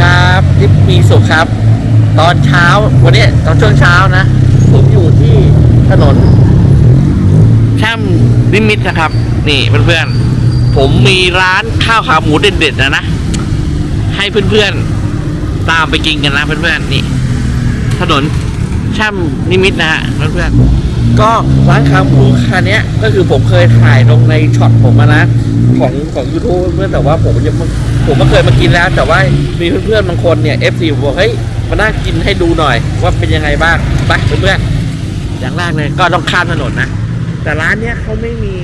ครับทิพย์มีสุขครับ ตอนเช้าวันนี้ตอนช่วงเช้านะ ผมอยู่ที่ถนนช่างนิมิตนะครับ นี่เพื่อนๆ ผมมีร้านข้าวขาหมูเด็ดๆนะนะ ให้เพื่อนๆ ตามไปกินกันนะเพื่อนๆ นี่ ถนนช่างนิมิตนะฮะเพื่อนๆ ก็ร้านขาหมูคันนี้ก็คือผมเคยถ่ายลงในช็อตผมอะนะของของยูทูบเพื่อนแต่ว่าผมยังไม่ผมก็เคยมากินแล้ว แต่ว่ามีเพื่อนๆบางคนเนี่ยเอฟซีบอกเฮ้ยมานั่งกินให้ดูหน่อย ว่าเป็นยังไงบ้างไปเพื่อนๆอย่างแรกเลยก็ต้องข้ามถนนนะแต่ร้านเนี้ยเขาไม่มี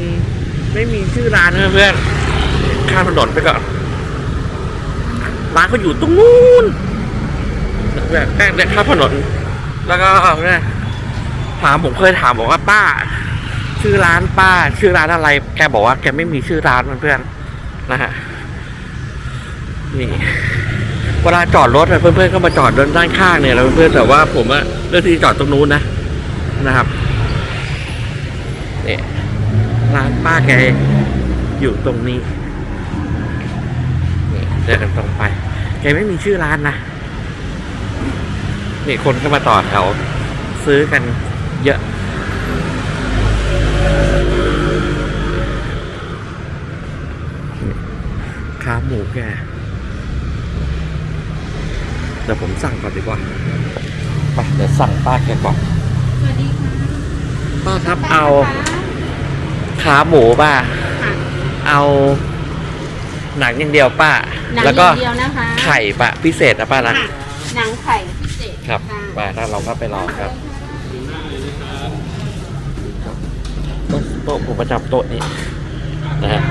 ไม่มีชื่อร้านนะเพื่อนข้ามถนนไปก่อนร้านเขาอยู่ตรงนู้นเพื่อนแค่เนี่ยข้ามถนนแล้วก็เนี่ย ถามผมเคยถามบอกว่าป้า ชื่อร้านป้า ชื่อร้านอะไร แกบอกว่าแกไม่มีชื่อร้านเพื่อนๆนะฮะนี่เวลาจอดรถอะเพื่อนๆก็มาจอดด้านข้างเนี่ยแล้วเพื่อนๆแต่ว่าผมอะเลือกที่จอดตรงนู้นนะนะครับเนี่ยร้านป้าแกอยู่ตรงนี้นี่เดินกันตรงไป แกไม่มีชื่อร้านนะนี่คนก็มาต่อแถวซื้อกัน เยอะขาหมูแกเดี๋ยวผมสั่งก่อนดีกว่าไปเดี๋ยวสั่งป้าแกก่อนสวัสดีค่ะป้าครับเอาขาหมูป้าค่ะเอาหนังอย่างเดียวป้าหนังแล้วก็อย่างเดียวนะคะไข่ป้าพิเศษนะป้านะค่ะหนังไข่พิเศษครับะป้าถ้าเราก็ไปรอครับ โต๊ะผมประจำโต๊ะนี้นะฮะ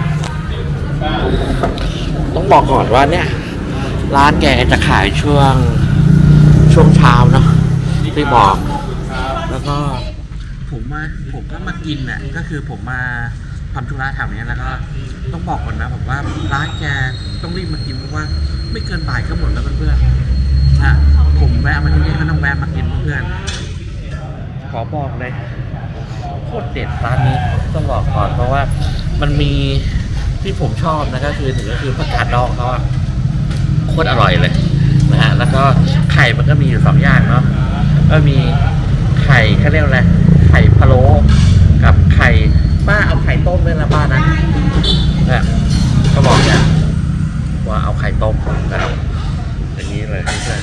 ต้องบอกก่อนว่าเนี่ย ร้านแกจะขายช่วงช่วงเช้าเนาะที่บอก แล้วก็ผมมาผมก็มากินน่ะก็คือผมมาทำธุระแถวนี้แล้วก็ต้องบอกก่อนนะผมว่าร้านแกต้องรีบมากินเพราะว่า ไม่เกินบ่ายก็หมดแล้วเพื่อนๆนะผมแวะมาที่นี่ก็ต้องแวะมากินเพื่อนๆขอบอกเลย คตรเด็ดร้านนี้ต้องบอกก่อนเพราะว่ามันมีที่ผมชอบนะก็คือหนึ่งก็คือผักกาดดองเขาอะโคตรอร่อยเลยนะฮะแล้วก็ไข่มันก็มีอยู่สองอย่างเนาะก็มีไข่เขาเรียกอะไรไข่พะโล้กับไข่ป้าเอาไข่ต้มด้วยนะป้านะเนี่ยก็บอกเนี่ยว่าเอาไข่ต้มนะครับอย่างนี้เลยเพื่อน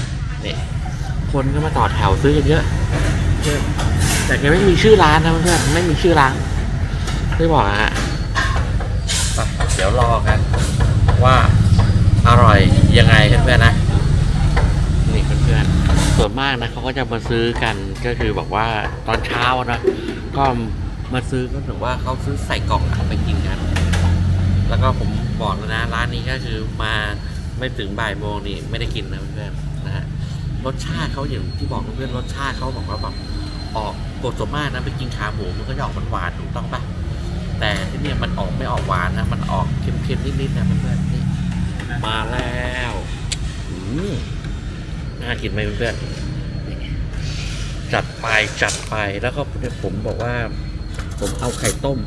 คนก็มาต่อแถวซื้อกันเยอะเพื่อนแต่แกไม่มีชื่อร้านนะเพื่อนๆไม่มีชื่อร้านไม่บอกอะฮะไปเดี๋ยวรอกัน ว่าอร่อยยังไงเพื่อนๆนะนี่เพื่อนๆส่วนมากนะเขาก็จะมาซื้อกันก็คือบอกว่าตอนเช้านะก็มาซื้อก็ถือว่าเขาซื้อใส่กล่องเอาไปกินกัน แล้วก็ผมบอกแล้วนะ ร้านนี้ก็คือมาไม่ถึงบ่ายโมงนี่ไม่ได้กินนะเพื่อนๆนะฮะ รสชาติเขาอย่างที่บอกเพื่อนๆรสชาติเขาบอกว่าแบบออกกดส่วนมากนะไปกินขาหมูมันก็จะออกหวานๆถูกต้องปะแต่ที่เนี่ยมันออกไม่ออกหวานนะมันออกเค็มๆนิดๆนะเพื่อนๆนี่มาแล้วอืมน่ากินไหมเพื่อนๆนี่จัดไปจัดไปแล้วก็ผมบอกว่า ผมเอาไข่ต้ม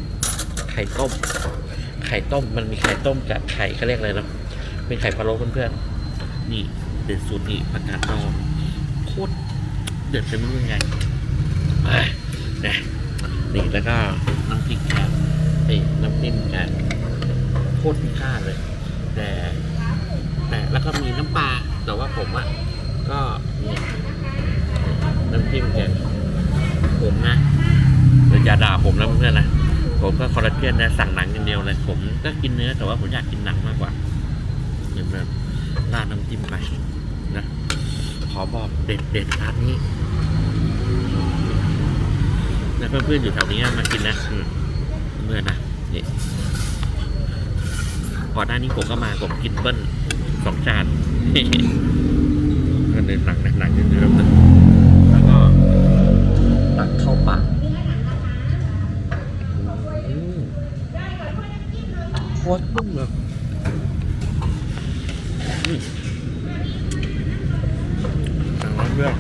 ไข่ต้ม ไข่ต้มมันมีไข่ต้มกับไข่เขาเรียกอะไรเนาะเป็นไข่พะโล้เพื่อนๆนี่ เด็ดสุดนี่ผักกาดดองโคตรเด็ดเลยไม่รู้ยังไงนะนี่แล้วก็น้ำพริกแกงไอ้น้ำจิ้มแกงโคตรมีค่าเลย แต่ แต่แล้วก็มีน้ำปลาแต่ว่าผมอะก็นี่น้ำจิ้มแกงผมนะเดี๋ยวอย่าด่าผมนะเพื่อนนะผมก็คอลลาเจนนะสั่งหนังอย่างเดียวเลยผมก็กินเนื้อแต่ว่าผมอยากกินหนังมากกว่าเดี๋ยวแบบร้านน้ำจิ้มไป ขอบอกเด็ดเด็ดร้านนี้นะเพื่อนๆอยู่แถวนี้มากินนะเมื่อนๆนะนี่ก่อนหน้านี้ผมก็มาผมกินเบิ้ลสองจาน ก็เลยหนังหนังเยอะๆนะแล้วก็ตักเข้าปาก อืมโคตรนุ่มเลยอืมทางร้านเพื่อน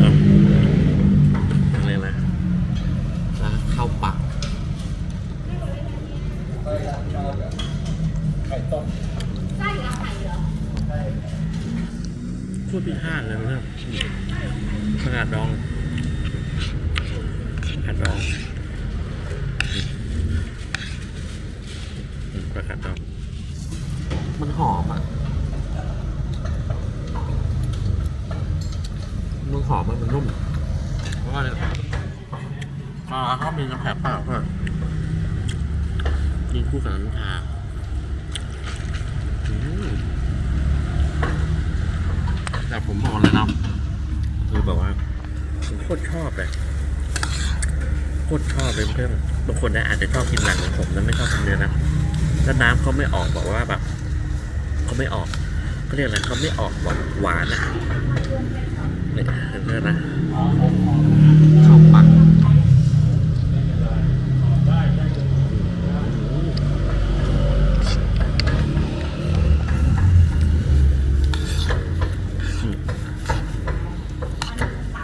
อะอะไรนะร้านข้าวปักไข่ต้ พูดพิพาทเลยเรื่องขนาดดองขนา ดลองประกาศดอง มันหอมอะ มันหอมมันมันนุ่มเพราะว่าเนี่ยอ่าเขามีน้ำแข็งเปล่าเพื่อนกินคู่กับน้ำชาอืมแต่ผมบอกเลยนะคือแบบว่าผมโคตรชอบเลยโคตรชอบ เลยเพิ่มบางคนนะอาจจะชอบกินหลังของผมแล้วไม่ชอบกินเนื้อนะแล้วน้ำเขาไม่ออกบอกว่าแบบเขาไม่ออกเขาเรียกอะไรเขาไม่ออกหวานหวานนะเนี่ยเห็นไหมนะเข้าปากอืม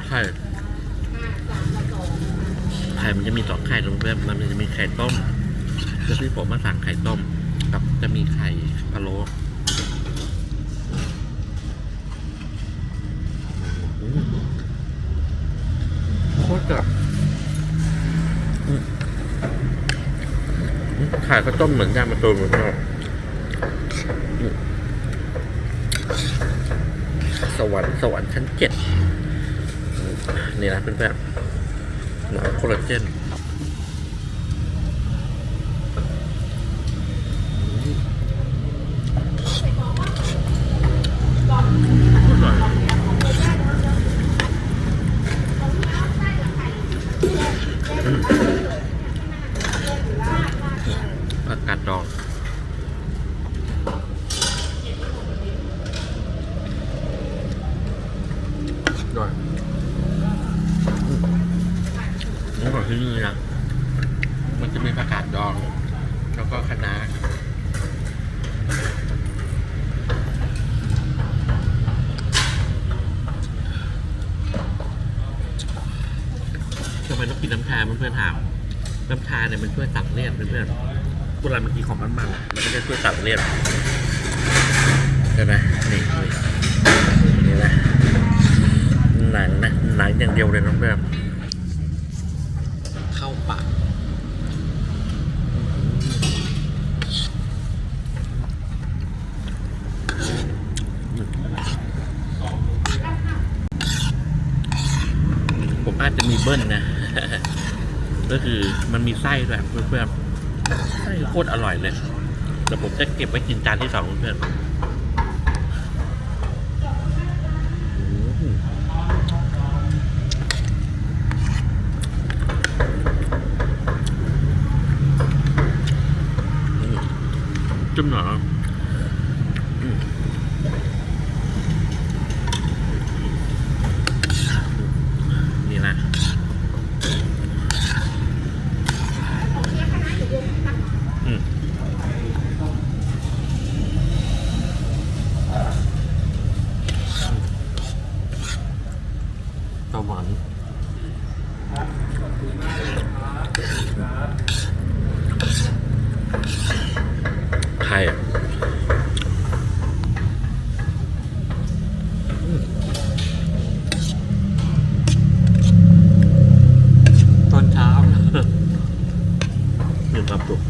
ไข่ไข่มันจะมีสองไข่ตรงเพื่อนมันจะมีไข่ต้มคือที่ ผมมาสั่งไข่ต้ม กับจะมีไข่พะโล้โคตรจับอืมไข่ก็ต้มเหมือนยางมะตูมเหมือนกันสวรรค์สวรรค์ชั้นเจ็ดนี่นะเพื่อนๆหนังโคลลาเจน อร่อยอืมผักกาดดองด้วยนี่ของ ที่นี่นะมันจะมีผักกาดดอง แล้วก็คะน้าทำไมต้องกินน้ำชาเพื่อนๆถามน้ำชาเนี่ยมันช่วยตัดเลี่ยนเพื่อนๆเวลามันกินของมันมันมันก็จะช่วยตัดเลี่ยนใช่ไหมนี่นี่นะหนังนะหนังอย่างเดียวเลยนะเพื่อนเข้าปาก ผมอาจจะมีเบิ้ลนะ ก็คือมันมีไส้ด้วยเพื่อนๆไส้โคตรอร่อยเลยแต่ผมจะเก็บไว้กินจานที่สองเพื่อนๆอืมอืมจุ่มหน่อยอืมนี่นะ อืมตะวันไข่อะอืมตอนเช้า หนึ่งความสุข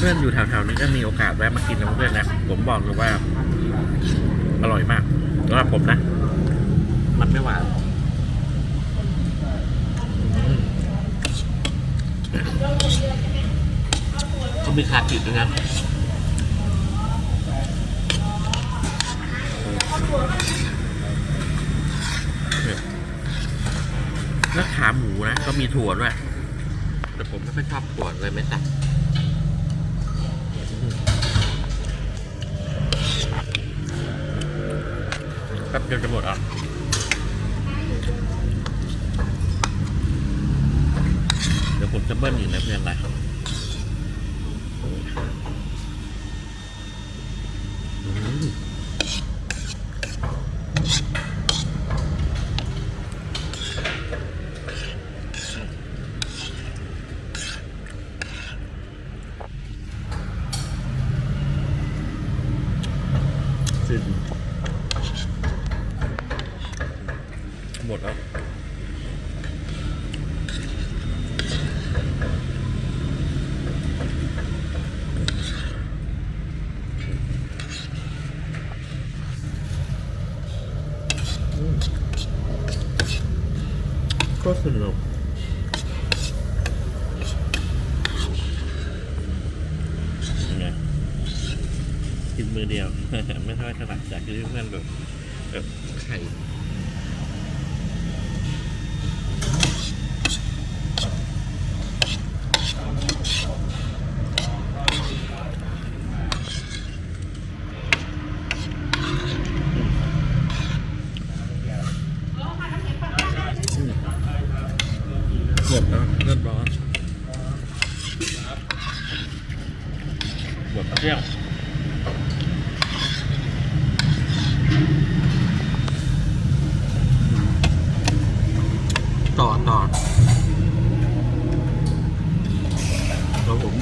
เพื่อนๆอยู่แถวๆนี้ก็มีโอกาสแวะมากินนะเพื่อนๆนะผมบอกเลยว่า อร่อยมากสำหรับผมนะ มันไม่หวานอืมเขามีคากิด้วยนะเนี่ยแล้วขาหมูนะ ก็มีถั่วด้วย แต่ผมไม่ค่อยชอบถั่วเลยไม่ใส่ ป๊บเดียวจะหมดอะเดี๋ยวผมจะเบิ้ลอีกนะเพื่อนนะ ก็สนุกกินมือเดียว ไม่เท่าไหร่ขนาดจากที่เพื่อนแบแบบไข่ กือบแล้วเริ่มร้อนเกือบเปรี้ยวต่อต่อแล้วผม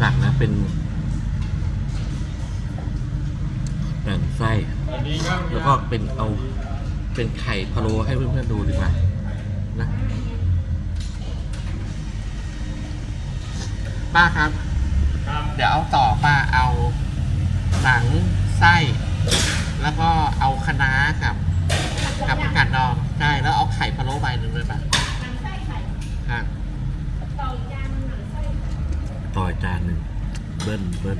สั่งนะเป็นแบ่งไส้ แล้วก็เป็นเอาเป็นไข่พะโล้ให้เพื่อนๆดูดีกว่านะ ป้าครับเดี๋ยวเอาต่อป้าเอาหนังไส้ แล้วก็เอาคะน้ากับ กับผักกาดดองใช่แล้วเอาไข่พะโล้ใบหนึ่งเลยป่ะครับต่ออีกจานหนึ่งเบิ้ลเบิ้ล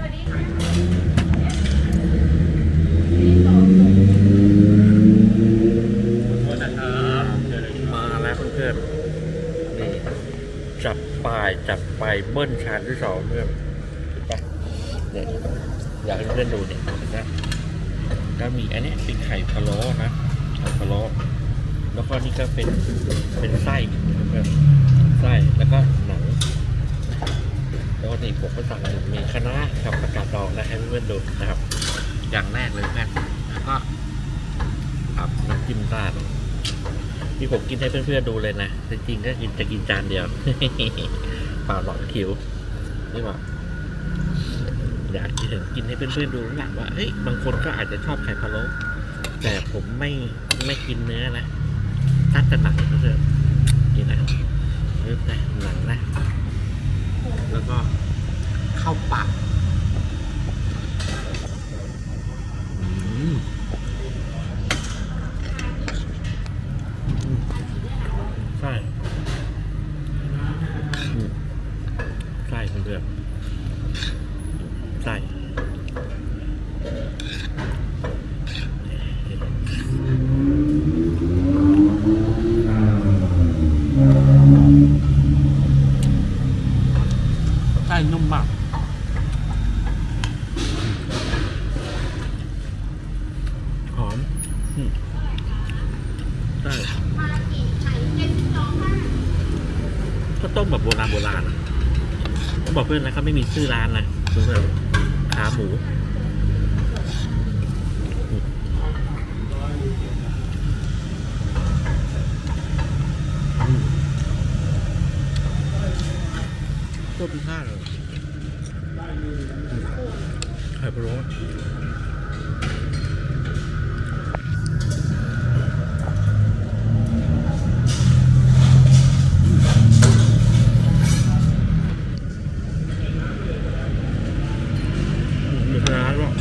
มาแล้วเพื่อนๆนี่จับ ปลายจับไปเบิ้ลชานที่สองเพื่อนเนปะเนี่ยอยากให้เพื่อนดูเนี่ยนะก็มีอันนี้เป็นไข่พะโล้นะไข่พะโล้แล้วก็นี่ก็เป็นเป็นไส้เพื่อนไส้แล้วก็หนังแล้วนี่ผมก็สั่งมีคะน้ากับผักกาดดองนะให้เพื่อนดูนะครับ อย่างแรกเลยเพื่อนแล้วก็ครับน้ำจิ้มราด ที่ผมกินให้เพื่อนๆดูเลยนะ จริงๆก็กินจะกินจานเดียวเปล่าหลอดคิวนี่บอกอยากกินกินให้เพื่อนๆดูหลังว่าเฮ้ยบางคนก็อาจจะชอบไข่พะโล้แต่ผมไม่ไม่กินเนื้อนะตัดแต่หนังเพื่อนๆนี่นะเริ่มนะหนังนะ แล้วก็เข้าปากอืมอืมใช่อืมใช่เพื่อนๆใช่ใช่นุ่มมาก หอมอืมได้ก็ต้มแบบโบราณโบราณอะต้องบอก เพื่อนนะครับไม่มีชื่อร้านนะเพื่อนๆขาหมูอืมอืมต้มข้าวเลยอืมไข่พะโล้ มีคณะด้วย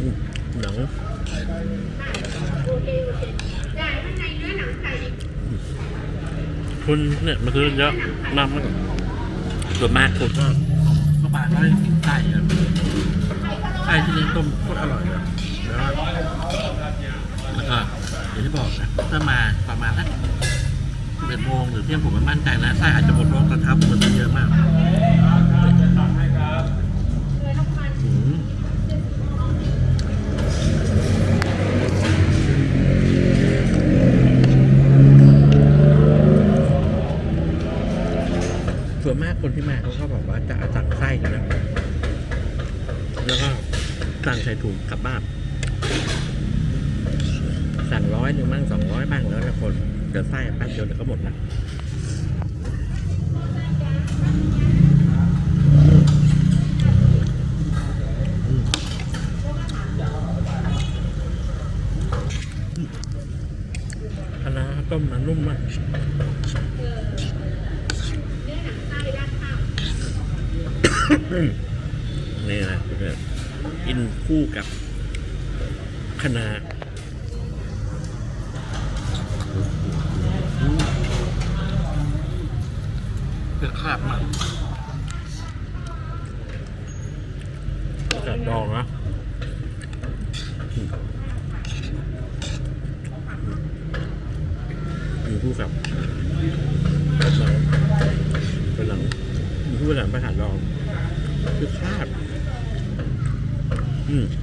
อืมหนัง คนเนี่ยมันซื้อเยอะมากมากส่วนมากคนก็เข้ามาก็ได้กินไก่อะไก่ที่นี่ต้มโคตรอร่อยเลยแล้วแล้วก็อย่างที่บอกนะถ้ามาประมาณสักเอ็ดโมงหรือเที่ยงผมไม่มั่นใจนะไส้อาจจะหมดร้องกระทับคนเยอะมากอืมส่วนมากคนที่มาเขาก็บอกว่าจะเอาสั่งไส้กันนะ แล้วก็สั่ง ใส่ถุงกลับบ้าน สั่งร้อยหนึ่งบ้างสองร้อยบ้างแล้วแต่คน เดี๋ยวไส้แป๊บเดียวเดี๋ยวก็หมดละอืมคณะน้าต้มมันนุ่มมากนี่นะเพื่อน กินคู่กับคณะเผือกขาดมันกัดดองนะอยู่คู่กับเป็นหลังเป็นหลังอยู่คู่กับหลังประหารดองคือคาด อื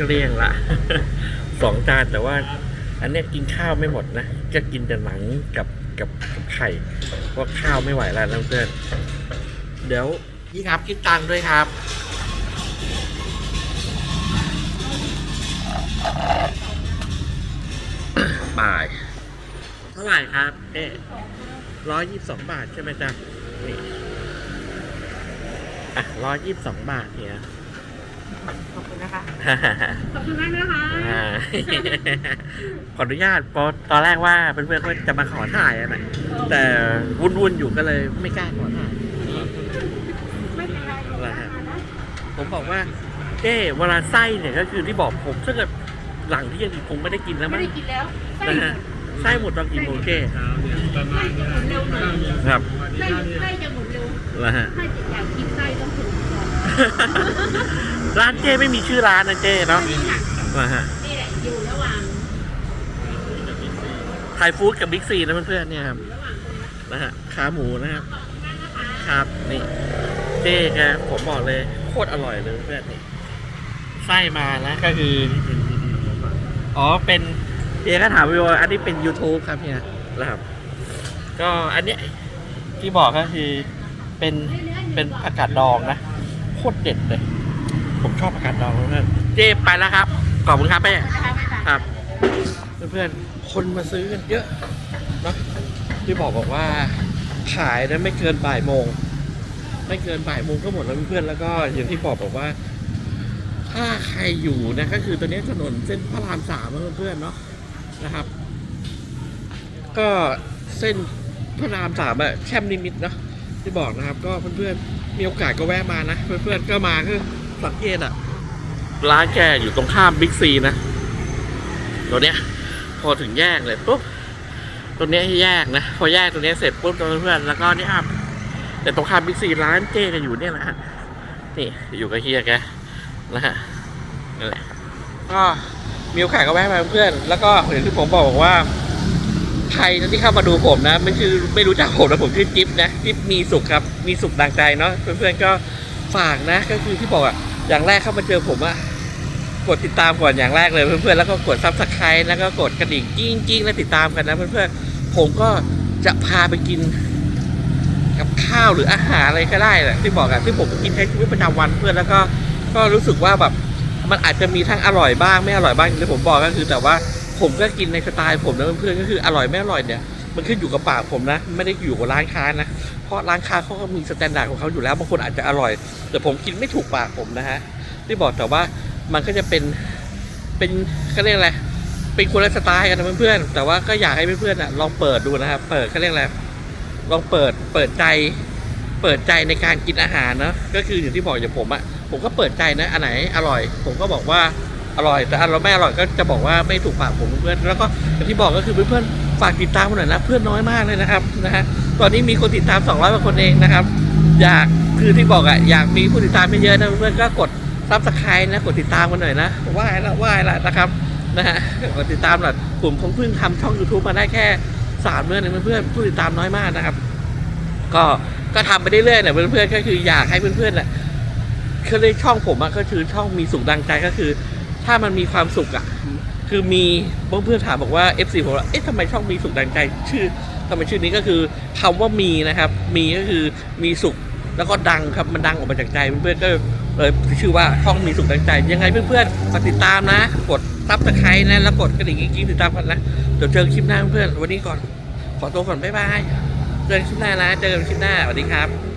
เกลี้ยงละ สองจานแต่ว่า อันเนี้ยกินข้าวไม่หมดนะจะกินแต่หนังกับกับกับไข่เพราะข้าวไม่ไหวแล้วนะเพื่อนเดี๋ยวพี่ครับคิดตังค์ด้วยครับบ่ายเท่าไหร่ครับเอ๊ร้อยยี่สิบสองบาทใช่ไหมจ๊ะนี่อะร้อยยี่สิบสองบาทเนี่ย ขอบคุณนะคะ ขอบคุณมากนะคะอ่า ขออนุญาตเพราะตอนแรกว่าเพื่อนๆก็จะมาขอถ่ายอะนะแต่วุ่นๆอยู่ก็เลยไม่กล้าขอถ่าย ไม่เป็นไรหรอกอะไรฮะนะผมบอกว่าเจ้เวลาไส้เนี่ยก็คือที่บอกผมถ้าเกิดหลังเที่ยงคงไม่ได้กินแล้วไม่มั้งได้กินแล้วไส้นะฮะไส้หมดตอนกี่โมงเจ้ไส้จะหมุนเร็วหน่อยครับไส้ไส้จะหมุนเร็วแล้วฮะถ้าจะอยากกินไส้ต้องถึงก่อน ร้านเจ้ไม่มีชื่อร้านนะเจ้เนาะนี่ค่ะนะฮะนี่แหละอยู่ระหว่างไทยฟู้ดกับบิ๊กซีนะเพื่อนๆเนี่ยครับระหว่างนะฮะขาหมูนะครับครับนี่เจ๊แกผมบอกเลยโคตรอร่อยเลยเพื่อนนี่ไส้มานะก็คืออ๋อเป็นเจ๊ก็ถามวิวาอันนี้เป็น YouTube ครับเนี่ยนะครับ ก็อันเนี้ยที่บอกก็คือเป็นเป็นผักกาดดองนะโคตรเด็ดเลย ผมชอบผักกาดดองเพื่อนเจ๊ไปแล้วครับ ขอบคุณครับแม่นะคะไม่ต่างครับ เพื่อนๆ คนมาซื้อกันเยอะเนอะที่บอกบอกว่า ขายนะไม่เกินบ่ายโมง ไม่เกินบ่ายโมงก็หมดแล้วเพื่อนๆ แล้วก็อย่างที่บอกบอกว่า ถ้าใครอยู่นะก็คือตอนนี้ถนนเส้นพระรามสามนะเพื่อนๆ เนาะนะครับ ก็เส้นพระรามสามอะแช่มนิมิตเนาะที่บอกนะครับ ก็เพื่อนๆ มีโอกาสก็แวะมานะ เพื่อนๆก็มาคือสังเกตอะ ร้านแกอยู่ตรงข้ามบิ๊กซีนะตัวเนี้ย พอถึงแยกเลยปุ๊บตรงเนี้ยแยกนะ พอแยกตรงเนี้ยเสร็จปุ๊บเพื่อนๆแล้วก็นี่อัพแต่ตรงข้ามบิ๊กซีร้านเจ๊กันอยู่เนี่ยนะฮะนี่อยู่กับเฮียแกนะฮะนั่นแหละก็มีโอกาสก็แวะมาเพื่อนแล้วก็อย่างที่ผมบอกว่า ใครที่เข้ามาดูผมนะ ไม่ชื่อไม่รู้จักผมนะผมชื่อจิ๊บนะจิ๊บมีสุขครับ มีสุขดังใจเนาะเพื่อนๆก็ฝากนะ ก็คือที่บอกอะอย่างแรกเข้ามาเจอผมอะกดติดตามก่อนอย่างแรกเลยเพื่อนๆแล้วก็กดซับสไครต์แล้วก็กดกระดิ่งกิ้งกิ้งแล้วติดตามกันนะเพื่อนๆผมก็จะพาไปกิน กับข้าวหรืออาหารอะไรก็ได้แหละที่บอกอะที่ผมกินใช้ชีวิตประจำวันเพื่อนแล้วก็ก็รู้สึกว่าแบบมันอาจจะมีทั้งอร่อยบ้างไม่อร่อยบ้างอย่างที่ผมบอกก็คือแต่ว่า ผมก็กินในสไตล์ผมนะเพื่อนๆก็คืออร่อยไม่อร่อยเนี่ยมันขึ้นอยู่กับปากผมนะ ไม่ได้อยู่กับร้านค้านะ เพราะร้านค้าเขาก็มีสแตนดาร์ดของเขาอยู่แล้วบางคนอาจจะอร่อย แต่ผมกินไม่ถูกปากผมนะฮะที่บอกแต่ว่ามันก็จะเป็นเป็นเขาเรียกอะไรเป็นคนละสไตล์กันนะเพื่อนๆแต่ว่าก็อยากให้เพื่อนๆอะลองเปิดดูนะครับเปิดเขาเรียกอะไรลองเปิดเปิดใจ เปิดใจในการกินอาหารเนะก็คืออย่างที่บอกอย่างผมอะผมก็เปิดใจนะอันไหนอร่อย ผมก็บอกว่า อร่อย แต่อันเราไม่อร่อยก็จะบอกว่าไม่ถูกปากผมเพื่อนแล้วก็อย่างที่บอกก็คือเพื่อนๆฝากติดตามหน่อยนะเพื่อนน้อยมากเลยนะครับนะฮะตอนนี้มีคนติดตาม 200กว่าคนเองนะครับ อยากคือที่บอกอะอยากมีผู้ติดตามเยอะๆนะเพื่อนก็กดซับสไครต์นะกดติดตามกันหน่อยนะไหว้ละไหว้ละนะครับนะฮะกดติดตามหน่อยผมเพิ่งทำช่อง YouTube มาได้แค่สามเดือนเองเพื่อนๆผู้ติดตามน้อยมากนะครับ ก็ก็ทำไปเรื่อยๆเนี่ยเพื่อนๆก็คืออยากให้เพื่อนๆน่ะคือในช่องผมอะก็คือช่องมีสุขดังใจก็คือ ถ้ามันมีความสุขอะคือมีเพื่อนๆถามบอกว่า FC ผมว่าเอ๊ะทำไมช่องมีสุขดังใจชื่อทำไมชื่อนี้ก็คือคำว่ามีนะครับ มีก็คือมีสุขแล้วก็ดังครับมันดังออกมาจากใจเพื่อนๆก็เลยชื่อว่าช่องมีสุขดังใจ ยังไงเพื่อนๆฝากติดตามนะ กดซับสไครต์นะแล้วกดกระดิ่งกิ๊งๆติดตามกันนะเดี๋ยวเจอคลิปหน้าเพื่อนๆวันนี้ก่อนขอตัวก่อนบ๊ายบายเจอกันคลิปหน้านะเจอกันคลิปหน้าสวัสดีครับ